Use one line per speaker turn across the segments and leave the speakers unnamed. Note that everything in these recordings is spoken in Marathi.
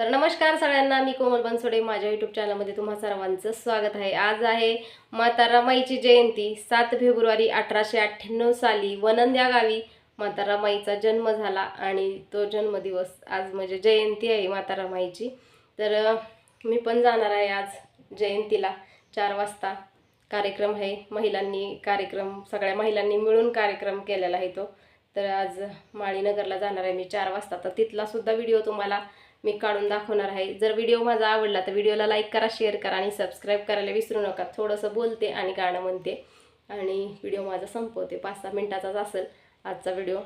तर नमस्कार सगळ्यांना मी कोमल बनसोडे. माझ्या यूट्यूब चॅनलमध्ये तुम्हा सर्वांचं स्वागत आहे. आज आहे माता रमाईची जयंती. सात फेब्रुवारी अठराशे अठ्ठ्याण्णव साली वनंद या गावी माता रमाईचा जन्म झाला आणि तो जन्मदिवस आज म्हणजे जयंती आहे माता रमाईची. तर मी पण जाणार आहे आज जयंतीला. चार वाजता कार्यक्रम आहे. महिलांनी कार्यक्रम सगळ्या महिलांनी मिळून कार्यक्रम केलेला आहे तो. तर आज माळीनगरला जाणार आहे मी चार वाजता. तर तिथलासुद्धा व्हिडिओ तुम्हाला मी काढून दाखवणार आहे. जर व्हिडिओ माझा आवडला तर व्हिडिओला लाईक करा शेअर करा आणि सबस्क्राईब करायला विसरू नका. थोडंसं बोलते आणि गाणं म्हणते. आणि व्हिडिओ माझा संपवते. पाच सहा मिनटाचाच असेल आजचा व्हिडिओ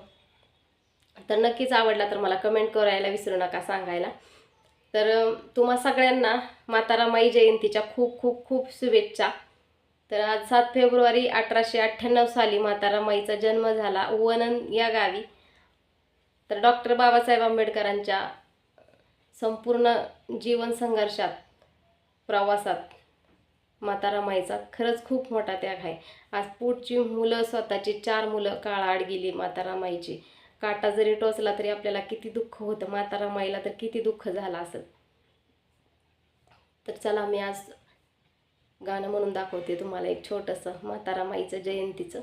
तर नक्कीच आवडला तर मला कमेंट करायला विसरू नका सांगायला. तर तुम्हा सगळ्यांना मातारामाई जयंतीच्या खूप खूप खूप शुभेच्छा. तर आज सात फेब्रुवारी अठराशे अठ्ठ्याण्णव साली मातारामाईचा जन्म झाला वनन या गावी. तर डॉक्टर बाबासाहेब आंबेडकरांच्या संपूर्ण जीवन संघर्षात प्रवासात मातारामाईचा खरंच खूप मोठा त्याग आहे. आज पुढची मुलं स्वतःची चार मुलं काळाआड गेली मातारामाईची काटा जरी टोचला तरी आपल्याला किती दुःख होतं मातारामाईला तर किती दुःख झालं असं. तर चला मी आज गाणं म्हणून दाखवते तुम्हाला एक छोटंसं मातारामाईचं जयंतीचं.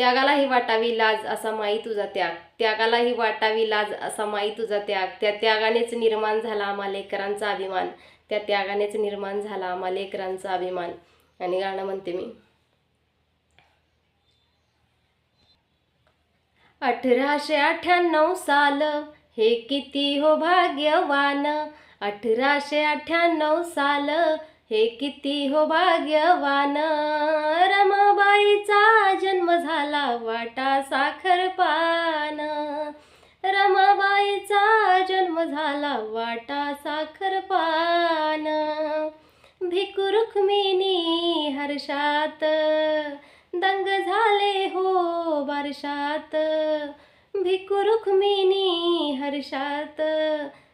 त्यागालाही वाटावी लाज असा माई तुझा त्याग. त्यागालाही वाटावी लाज असा माई तुझा त्याग. त्या त्यागानेच निर्माण झाला आम्हा लेकरांचा अभिमान. त्या त्यागानेच निर्माण झाला आम्हा लेकरांचा अभिमान. आणि गाणं म्हणते मी. अठराशे अठ्ठ्याण्णव साल हे किती हो भाग्यवान. अठराशे अठ्ठ्याण्णव साल हे किती हो भाग्यवान. रमाबाईचा जन्म झाला वाटा साखर पान. रमाबाईचा जन्म झाला वाटा साखर पान. भिकू रुक्मिणी हर्षात. दंग झाले हो बारशात. भिकू रुक्मिणी हर्षात.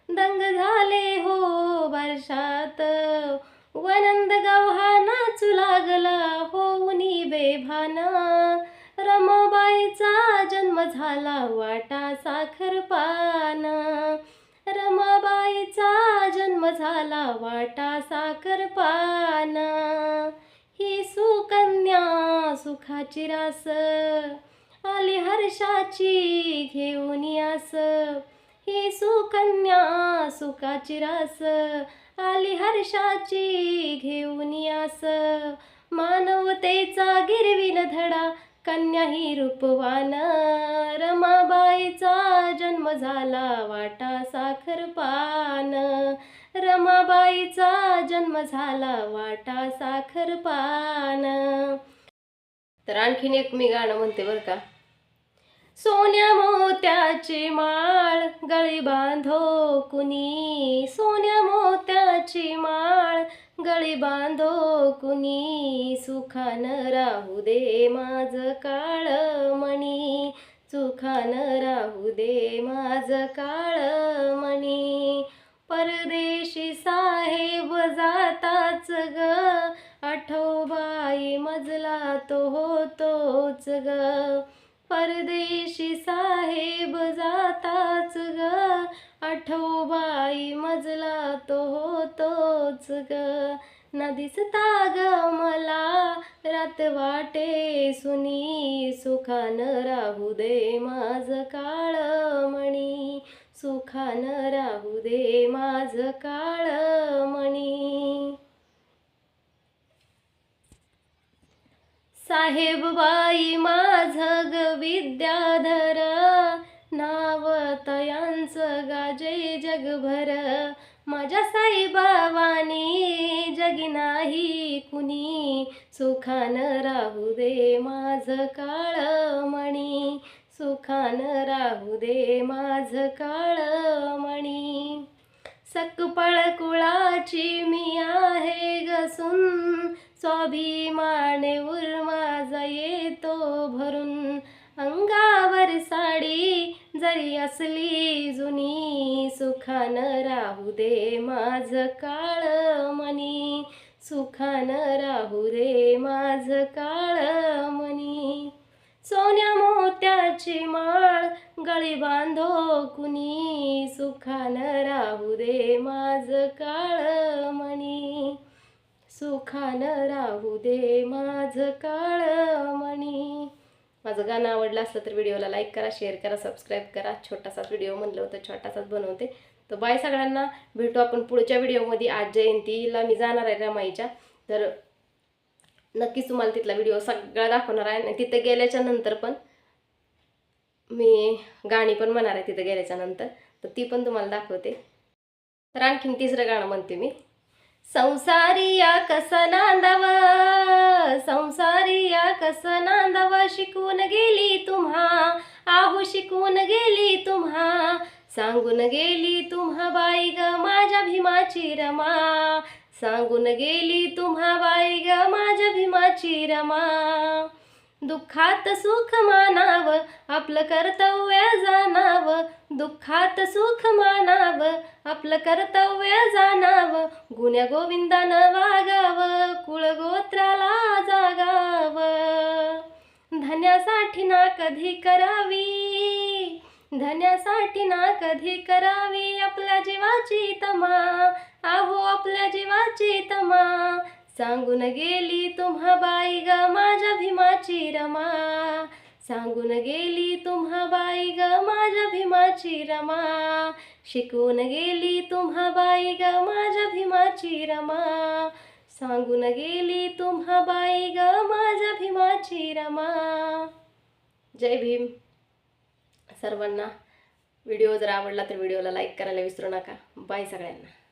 दंग झाले हो बारशात. वनंद गव्हा नाचू लागला होऊनी बेभाना. रमाबाईचा जन्म झाला वाटा साखर पाना. रमाबाईचा जन्म झाला वाटा साखर पाना. ही सुकन्या सुखाची रास आली हर्षाची घेऊन यास. ही सुकन्या सुखाची रास आली हर्षाची घेऊन यास. मानवतेचा गिरविल धडा कन्या ही रूपवान. रमाबाईचा जन्म झाला वाटा साखर पान. रमाबाईचा जन्म झाला वाटा साखर पान. तर आणखीन एक मी गाणं म्हणते बरं का. सोन्या मोत्याचे माळ गळी बांधो कुणी. सोन्या मोत्याची माळ गळी बांधो कुणी. सुखान राहू दे माझ काळ मणी. सुखान राहू दे माझ काळ मणी. परदेशी साहेब जाताच ग. आठवबाई मजला तो होतोच ग. परदेशी साहेब जाताच ग. आठवबाई मजला तो होतोच ग. न दिसता ग मला रात वाटे सुनी सुखान राहू दे माझ काळ म्हणी सुखान राहू दे माझ काळ साहेब बाई माझ ग विद्याधर. नाव तयांचं गाजे जगभर. माझ्या साईबाबानी जगी नाही कुणी. सुखान राहू दे माझ काळ मणी. सुखान राहू दे माझ काळ मणी. सकपळ कुळाची मी आहे गसून स्वाभिमाने उर माझा येतो भरून. अंगावर साडी जरी असली जुनी सुखान राहू दे माझ काळ मनी. सुखान राहू दे माझ काळ मनी. सोन्या मोत्याची माळ गळी बांधो कुणी. सुखान सुखान राहू दे माझ काळ मणी. माझं गाणं आवडलं असलं तर व्हिडिओला लाईक करा शेअर करा सबस्क्राईब करा. छोटासाच व्हिडिओ म्हणलं होतं छोटासाच बनवते. तर बाय सगळ्यांना भेटू आपण पुढच्या व्हिडिओमध्ये आज जयंतीला मी जाणार आहे रमाईच्या. तर नक्कीच तुम्हाला तिथला व्हिडिओ सगळा दाखवणार आहे. आणि तिथं गेल्याच्यानंतर पण मी गाणी पण म्हणणार आहे तिथं गेल्याच्यानंतर. तर ती पण तुम्हाला दाखवते. तर आणखीन तिसरं गाणं म्हणते मी. संसारिया कसं नांदाव? संसारिया कसं नांदाव? शिकून गेली तुम्हा आहू शिकून गेली तुम्हा. सांगून गेली तुम्हा बाई ग माझ्या भीमाची रमा. सांगून गेली तुम्हा बाई ग माझ्या भीमाची रमा. दुःखात सुख मानाव आपलं कर्तव्य दुःखात सुख मानाव आपलं कर्तव्य जाणाव गुण्या गोविंदानं वागाव कुळगोत्राला जागाव. धन्यासाठी ना कधी करावी? धन्यासाठी ना कधी करावी? आपल्या जीवाची तमा आहो आपल्या जीवाची तमा. सांगून गेली तुम्हा बाई ग माझ्या भीमाची रमा. सांगून गेली तुम्हा बाई ग माझ्या भीमाची रमा. शिकवून गेली तुम्हा बाई ग माझ्या भीमाची रमा. सांगून गेली तुम्हा बाई ग माझ्या भीमाची रमा. जय भीम. सर्वांना व्हिडिओ जर आवडला तर व्हिडिओला लाईक करायला विसरू नका. बाय सगळ्यांना.